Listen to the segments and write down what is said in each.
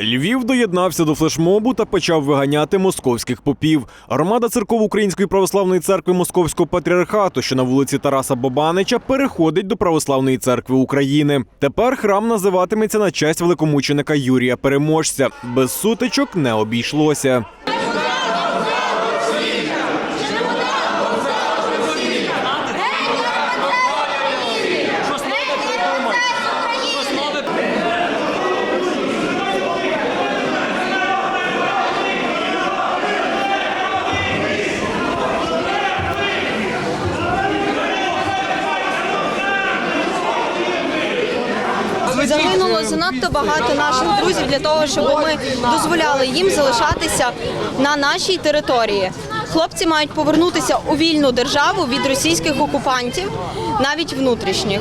Львів доєднався до флешмобу та почав виганяти московських попів. Громада церков Української православної церкви Московського патріархату, що на вулиці Тараса Бобанича, переходить до Православної церкви України. Тепер храм називатиметься на честь великомученика Юрія Переможця. Без сутичок не обійшлося. Занадто багато наших друзів для того, щоб ми дозволяли їм залишатися на нашій території. Хлопці мають повернутися у вільну державу від російських окупантів, навіть внутрішніх.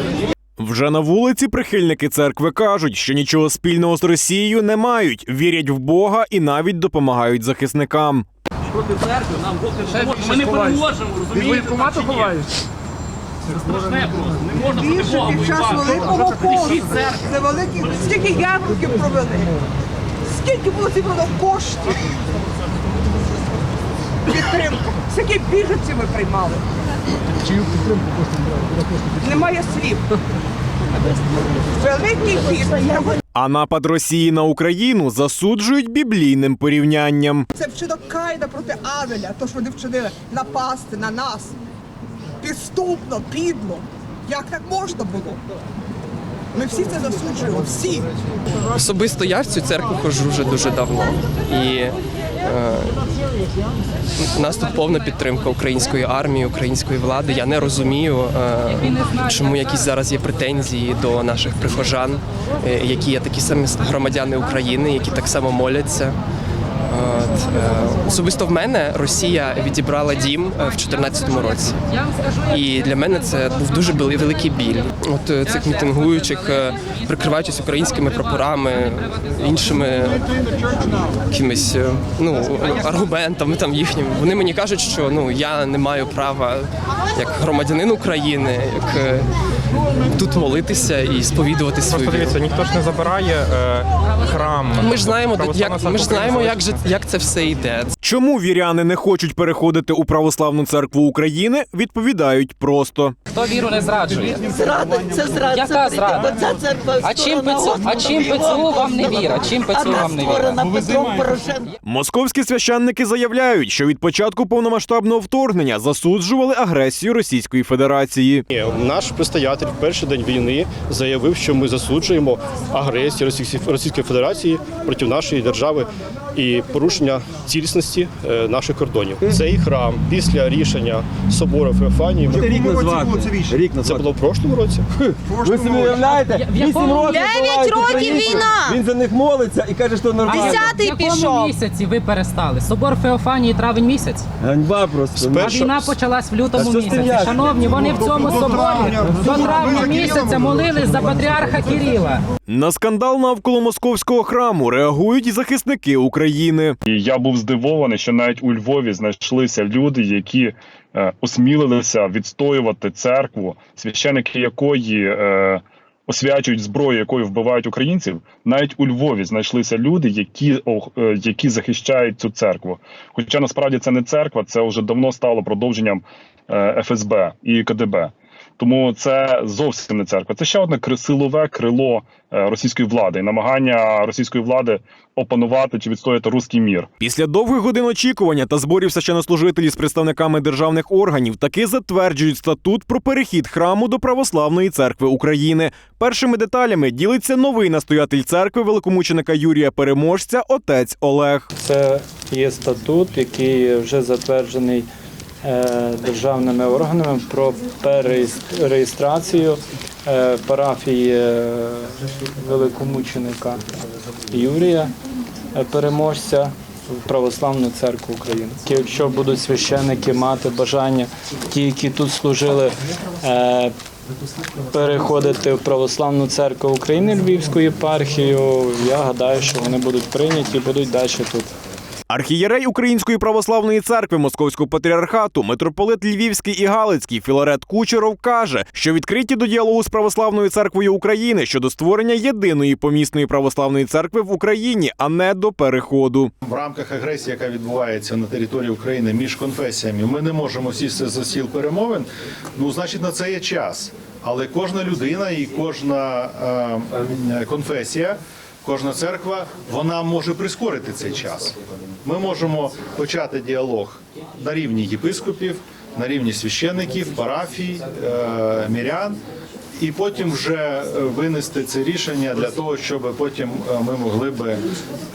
Вже на вулиці прихильники церкви кажуть, що нічого спільного з Росією не мають, вірять в Бога і навіть допомагають захисникам. проти церкви, нам Бог не. Ми не переможемо, розумієте? Це страшне просто. Не можна проти Більше під час воювати. великого посту. Тишіть церкву. Це великі. Скільки ярмарків провели? Скільки було зібрано коштів? Підтримку. Скільки біженців ми приймали? Чию підтримку Немає слів. Великий хід. А напад Росії на Україну засуджують біблійним порівнянням. Це вчинок Каїна проти Авеля, то що вони вчинили напасти на нас. Підступно, підло. Як так можна було? Ми всі це засуджуємо, всі. Особисто я в цю церкву ходжу вже дуже давно. І е, у нас тут повна підтримка української армії, української влади. Я не розумію, е, чому якісь зараз є претензії до наших прихожан, е, які є такі самі громадяни України, які так само моляться. Е, особисто в мене Росія відібрала дім е, в 2014 році. І для мене це був дуже великий біль. От е, цих мітингуючих, прикриваючись українськими прапорами, іншими якимись ну, аргументами там їхніми. Вони мені кажуть, що ну я не маю права як громадянин України, як тут молитися і сповідувати свою дивіться, ніхто ж не забирає е, храм. Ми ж знаємо, як ми ж знаємо, як же як це все йде. Чому віряни не хочуть переходити у православну церкву України? Відповідають просто. Хто віру не зраджує? Зрада, це зрада. Яка зрада? ця церква А чим ПЦУ, а чим ПЦУ вам не віра? Чим ПЦУ вам не віра? Порошенком. Московські священники заявляють, що від початку повномасштабного вторгнення засуджували агресію Російської Федерації. Наш предстоятель в перший день війни заявив, що ми засуджуємо агресію Російської- Російської Федерації проти нашої держави і порушення цілісності е, наших кордонів. Цей храм після рішення собору Феофанії Рік назвати. Рік це назвати. було в прошлому році. Ви собі уявляєте? В Вісім років Дев'ять років війна! Він за них молиться і каже, що нормально. Десятий пішов. місяці ви перестали? Собор Феофанії травень місяць. Ганьба просто. А війна почалась в лютому місяці. Шановні, вони в цьому соборі до травня місяця молились за патріарха Кирила. На скандал навколо московського храму реагують і захисники України. І я був здивований, що навіть у Львові знайшлися люди, які е, осмілилися відстоювати церкву, священики якої е, освячують зброю, якою вбивають українців. Навіть у Львові знайшлися люди, які, е, які захищають цю церкву. Хоча насправді це не церква, це вже давно стало продовженням ФСБ і КДБ. Тому це зовсім не церква. Це ще одне силове крило е, російської влади, і намагання російської влади опанувати чи відстояти руський мір. Після довгих годин очікування та зборів священнослужителів з представниками державних органів таки затверджують статут про перехід храму до Православної церкви України. Першими деталями ділиться новий настоятель церкви великомученика Юрія Переможця, отець Олег. Це є статут, який вже затверджений державними органами про перереєстрацію е, парафії е, великомученика Юрія е, Переможця в Православну церкву України. Якщо будуть священники мати бажання, ті, які тут служили, е, переходити в Православну церкву України Львівську єпархію, я гадаю, що вони будуть прийняті і будуть далі тут. Архієрей Української православної церкви Московського патріархату, митрополит Львівський і Галицький Філарет Кучеров каже, що відкриті до діалогу з православною церквою України щодо створення єдиної помісної православної церкви в Україні, а не до переходу. В рамках агресії, яка відбувається на території України між конфесіями, ми не можемо сісти за стіл перемовин. Ну, значить, на це є час. Але кожна людина і кожна е, конфесія, кожна церква, вона може прискорити цей час. Ми можемо почати діалог на рівні єпископів, на рівні священиків, парафій, е, мірян. І потім вже е, винести це рішення для того, щоб потім е, ми могли би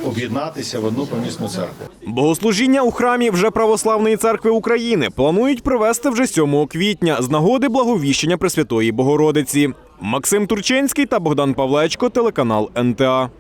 об'єднатися в одну помісну церкву. Богослужіння у храмі вже Православної церкви України планують провести вже 7 квітня з нагоди благовіщення Пресвятої Богородиці. Максим Турчинський та Богдан Павлечко, телеканал НТА.